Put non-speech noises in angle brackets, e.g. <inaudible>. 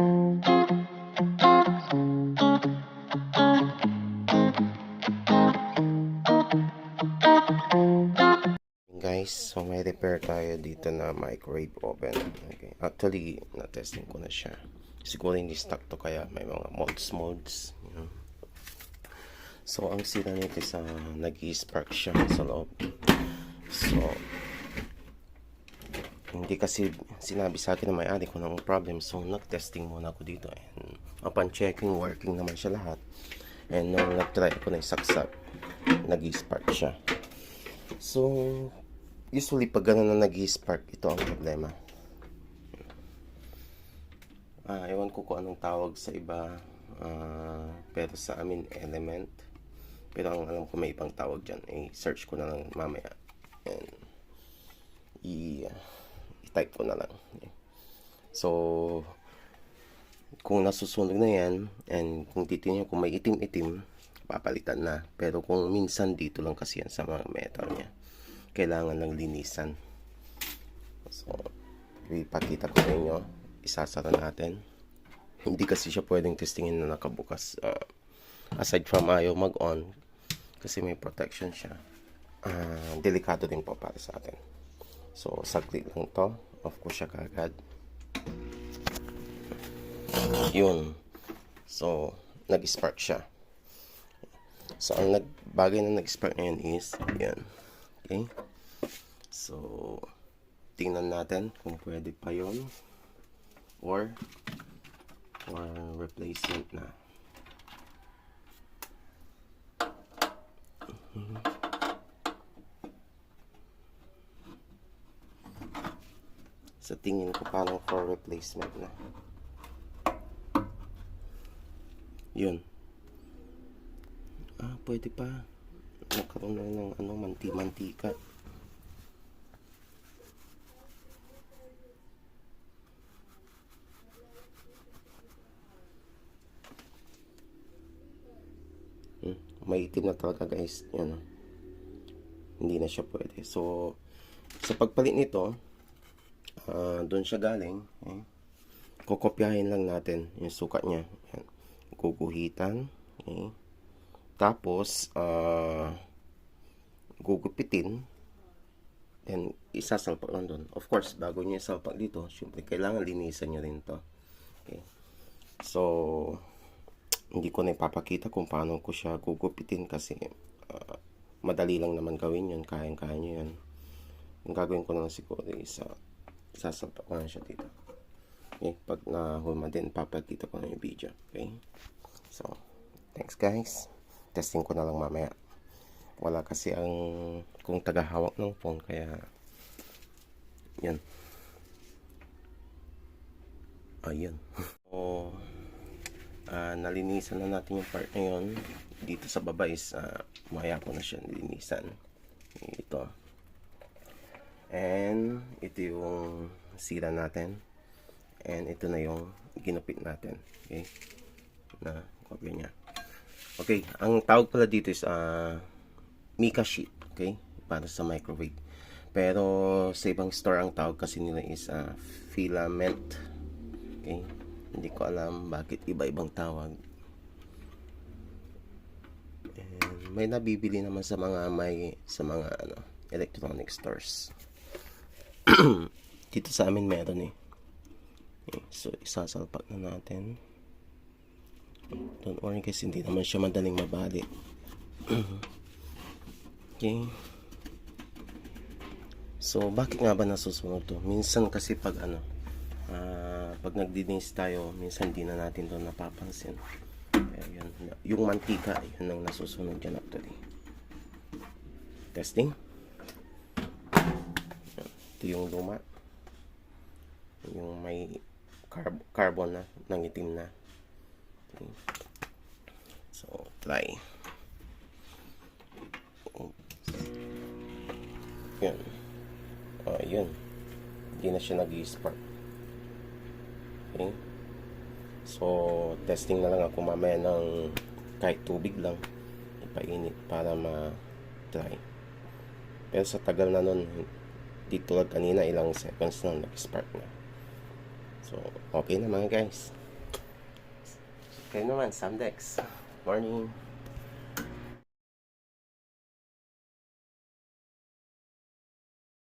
Guys, so may repair tayo dito na microwave oven. Okay. Actually, na-testing ko na siya. Siguro hindi stock to kaya may mga molds molds. you. So, ang sira nito sa nag-spark siya sa loob. So, hindi kasi sinabi sa akin na may-ari ko ng problem. So, nag-testing muna ako dito. And upon checking, working naman siya lahat. And nung nag-try ako na isaksak, nag-spark siya. So, usually pag gano'n na nag-spark, ito ang problema. Ah, ewan ko kung anong tawag sa iba. Ah, pero sa amin, element. Pero ang alam ko may ibang tawag dyan. Eh, search ko na lang mamaya. And, i- i-type ko na lang. So, kung nasusunog na yan, and kung titingnan kung may itim-itim, papalitan na. Pero kung minsan dito lang kasi yan sa mga metal niya, kailangan lang linisan. So, ipakita ko sa inyo, isasara natin. Hindi kasi siya pwedeng testingin na nakabukas. Uh, aside from ayaw mag-on, kasi may protection siya. Ah, delikado din po para sa atin. So, saglit lang to. Off ko siya kagad. Yun. So, nag-spark siya. So, ang nag bagay na nag-spark ngayon is, yan. Okay? So, tingnan natin kung pwede pa yon or or replacement na. Mhm. Sa tingin ko parang for replacement na. Yun. Ah, pwede pa. Nagkaroon na ng ano, manti-mantika. Hmm, may itim na talaga guys. Oh. Hindi na siya pwede. So, sa pagpalit nito, ah doon siya galing. Eh. Kokopyahin lang natin yung sukat niya. Yan. Guguhitan. Okay. Tapos, ah gugupitin. Then, isasalpak lang doon. Of course, bago nyo isalpak dito, syempre, kailangan linisan nyo rin to. Okay. So, hindi ko na ipapakita kung paano ko siya gugupitin kasi ah, madali lang naman gawin yun. Kayang-kaya nyo yun. Ang gagawin ko na lang siguro is uh, sasalpak ko na siya dito. Okay. Pag nahulma din, papakita ko na yung video. Okay. So, thanks guys. Testing ko na lang mamaya. Wala kasi ang kung tagahawak ng phone kaya yan. Ayun. <laughs> So, ah, nalinisan na natin yung part na yun. Dito sa baba is uh, maya ko na siya nilinisan. Ito. And ito yung sira natin. And ito na yung ginupit natin. Okay? Na kopya niya. Okay, ang tawag pala dito is ah mica sheet, okay? Para sa microwave. Pero sa ibang store ang tawag kasi nila is ah, filament. Okay? Hindi ko alam bakit iba-ibang tawag. And may nabibili naman sa mga may sa mga ano, electronic stores. <clears throat> Dito sa amin meron eh. Okay, so isasalpak na natin. Don't worry kasi hindi naman siya madaling mabali. <clears throat> okay. So, bakit nga ba nasusunog to? Minsan kasi pag ano, ah, pag nagdinis tayo, minsan di na natin to napapansin. Pero yun, yung mantika, yun ang nasusunog dyan actually. Testing. Ito yung luma. Yung may carb carbon na, nangitim na. Okay. So, try. Yun. Ah, yun. Hindi na siya nag-spark. Okay. So, testing na lang ako mamaya ng kahit tubig lang. Ipainit para ma-try. Pero sa tagal na nun, di tulad kanina ilang seconds na nag-spark na. So okay na mga guys. Okay naman Samdex. Morning.